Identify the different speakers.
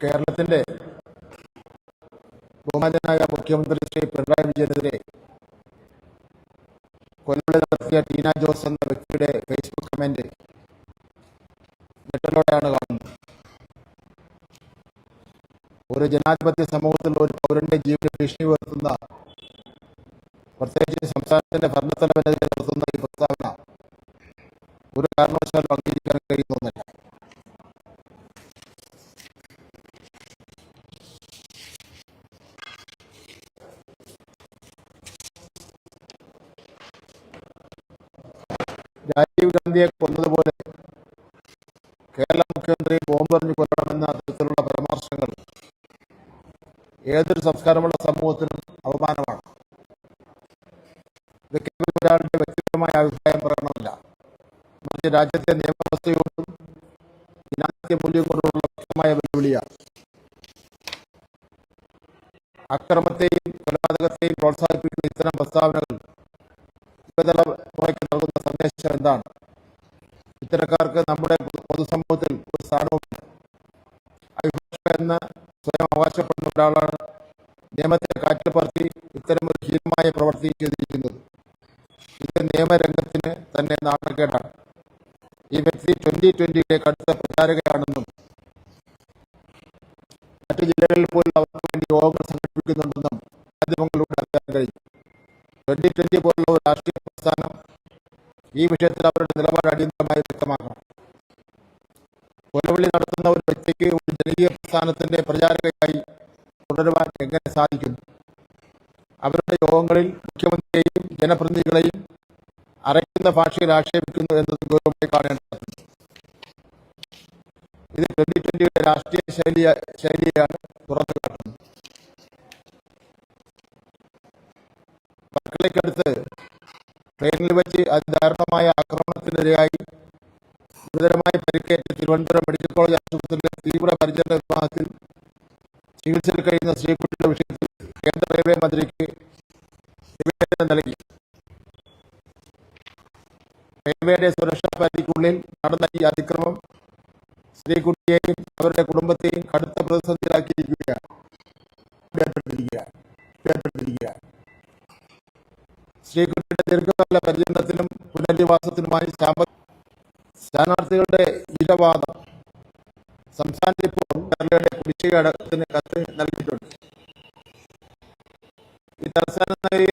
Speaker 1: കേരളത്തിന്റെ ബഹുമാനായ മുഖ്യമന്ത്രി ശ്രീ പിണറായി വിജയനെതിരെ കൊല്ലം നടത്തിയ ടീന ജോസ് എന്ന വ്യക്തിയുടെ ഫേസ്ബുക്ക് കമന്റ് ഞെട്ടലോടെയാണ് കാണുന്നത്. ഒരു ജനാധിപത്യ സമൂഹത്തിൽ ഒരു പൗരന്റെ ജീവന് ഭീഷണി ഉയർത്തുന്ന പ്രത്യേകിച്ച് സംസ്ഥാനത്തിന്റെ ഭരണത്തലവനെതിരെ നടത്തുന്ന ഈ പ്രസ്താവന ഒരു കാരണവശാലും അംഗീകരിക്കാൻ കഴിയുന്ന ഒന്നല്ല രാജീവ് ഗാന്ധിയെ കൊന്നതുപോലെ ബോംബെറിഞ്ഞു കൊല്ലണമെന്ന തരത്തിലുള്ള പരാമർശങ്ങൾ ഏതൊരു സംസ്കാരമുള്ള സമൂഹത്തിനും അപമാനമാണ്. ഇത് കേവലം ഒരാളുടെ വ്യക്തിപരമായ അഭിപ്രായം പറയണമല്ല. മറിച്ച് രാജ്യത്തെ നിയമവ്യവസ്ഥയോടും ജനാധിപത്യ മൂല്യം കൊണ്ടുള്ള വ്യക്തമായ വെല്ലുവിളിയാണ്. അക്രമത്തെയും കൊലപാതകത്തെയും പ്രോത്സാഹിപ്പിക്കുന്ന ഇത്തരം പ്രസ്താവനകൾ യുവതലമുറയ്ക്ക് നൽകുന്ന സന്ദേശം എന്താണ്? ഇത്തരക്കാർക്ക് നമ്മുടെ പൊതുസമൂഹത്തിൽ നിയമത്തെ കാറ്റിൽ ഇത്തരമൊരു ഹീനമായ പ്രവൃത്തി ചെയ്തിരിക്കുന്നത് ഇത് നിയമരംഗത്തിന് തന്നെ നാണക്കേടാണ്. ഈ വ്യക്തി ട്വന്റി ട്വന്റിയുടെ കടുത്ത പ്രചാരകയാണെന്നും മറ്റു ജില്ലകളിൽ പോലും അവർക്ക് വേണ്ടി യോഗങ്ങൾ സംഘടിപ്പിക്കുന്നുണ്ടെന്നും മാധ്യമങ്ങളിലൂടെ അറിയാൻ കഴിഞ്ഞു ട്വന്റി ട്വന്റി പോലുള്ള ഒരു രാഷ്ട്രീയ പ്രസ്ഥാനം ഈ വിഷയത്തിൽ അവരുടെ നിലപാട് അടിയന്തരമായി വ്യക്തമാക്കണം. കൊലവിളി നടത്തുന്ന ഒരു വ്യക്തിക്ക് ഒരു ജനകീയ പ്രസ്ഥാനത്തിന്റെ പ്രചാരകയായി തുടരുവാൻ എങ്ങനെ സാധിക്കും? അവരുടെ യോഗങ്ങളിൽ മുഖ്യമന്ത്രിയെയും ജനപ്രതിനിധികളെയും അരയ്ക്കുന്ന ഭാഷയിൽ ആക്ഷേപിക്കുന്നു എന്നത് ഗൗരവമായി കാണേണ്ടതാണ്. ഇത് ട്വന്റി ട്വന്റിയുടെ രാഷ്ട്രീയ ശൈലിയ ശൈലിയാണ് തുറന്നു കാട്ടുന്നത്. മക്കളേക്കടുത്ത് ട്രെയിനിൽ വെച്ച് അതിദാരുണമായ ആക്രമണത്തിനിരയായി ഗുരുതരമായി പരിക്കേറ്റ് തിരുവനന്തപുരം മെഡിക്കൽ കോളേജ് ആശുപത്രിയിലെ തീവ്ര പരിചരണ വിഭാഗത്തിൽ ചികിത്സയിൽ കഴിയുന്ന സ്ത്രീകുട്ടിയുടെ വിഷയത്തിൽ കേന്ദ്ര റെയിൽവേ മന്ത്രിക്ക് നിവേദനം നൽകി. റെയിൽവേയുടെ സുരക്ഷാ പരിധിക്കുള്ളിൽ നടന്ന ഈ അതിക്രമം സ്ത്രീകുട്ടിയെയും അവരുടെ കുടുംബത്തെയും കടുത്ത പ്രതിസന്ധിയിലാക്കിയിരിക്കുകയാണ്. സ്ത്രീകുട്ടിയുടെ ദീർഘകാല പരിചരണത്തിനും പുനരധിവാസത്തിനുമായി സ്ഥാനാർത്ഥികളുടെ ഇരവാദം സംസ്ഥാനത്ത് ഇപ്പോൾ കേരളയുടെ കുടിശ്ശിക അടക്കത്തിന് കത്ത് നൽകിയിട്ടുണ്ട്.